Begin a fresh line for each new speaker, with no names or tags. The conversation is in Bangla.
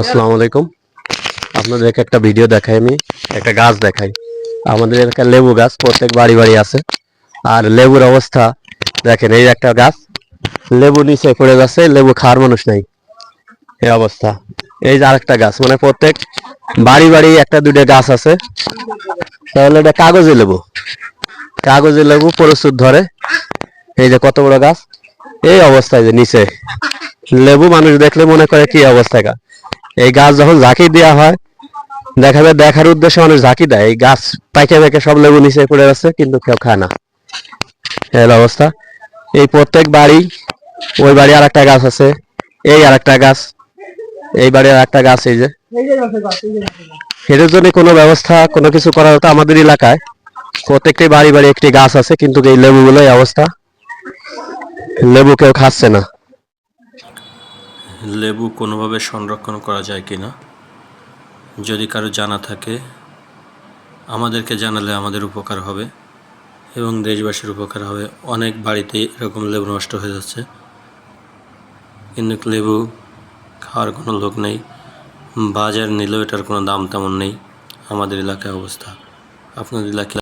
আসসালামু আলাইকুম। আপনাদেরকে একটা ভিডিও দেখাই আমি, একটা গাছ দেখাই। আমাদের এলাকার লেবু গাছ, প্রত্যেক বাড়ি বাড়ি আছে। আর লেবুর অবস্থা, দেখেন এই একটা গাছ, লেবু নিচে পড়ে যাচ্ছে, লেবু খাওয়ার মানুষ নাই। এই অবস্থা। এই যে আরেকটা গাছ মানে প্রত্যেক বাড়ি বাড়ি একটা দুটো গাছ আছে। তাহলে এটা কাগজে লেবু। কাগজে লেবু প্রচুর ধরে। এই যে কত বড় গাছ, এই অবস্থায় যে নিচে। লেবু মানুষ দেখলে মনে করে কি অবস্থা গা। এই গাছ যখন ঝাঁকি দেওয়া হয়, দেখা যায় দেখার উদ্দেশ্যে মানুষ ঝাঁকি দেয়। এই গাছ পাইকে পাইকে সব লেবু নিচে পড়ে আছে, কিন্তু কেউ খায় না। হলো অবস্থা। এই প্রত্যেক বাড়ি, ওই বাড়ি আর একটা গাছ আছে, এই আর একটা গাছ, এই বাড়ি আর একটা গাছ, এই যে। এটার জন্য কোনো ব্যবস্থা, কোনো কিছু করা হতো আমাদের এলাকায়। প্রত্যেকটি বাড়ি বাড়ি একটি গাছ আছে, কিন্তু এই লেবুগুলো এই অবস্থা। লেবু কেউ খাচ্ছে না।
লেবু কোনোভাবে সংরক্ষণ করা যায় কি না? যদি কারও জানা থাকে, আমাদেরকে জানালে আমাদের উপকার হবে এবং দেশবাসীর উপকার হবে। অনেক বাড়িতে এরকম লেবু নষ্ট হয়ে যাচ্ছে। কিন্তু লেবু খাওয়ার কোনো লোক নেই। বাজার নিলেও এটার কোনো দাম তেমন নেই। আমাদের এলাকায় অবস্থা। আপনাদের এলাকায়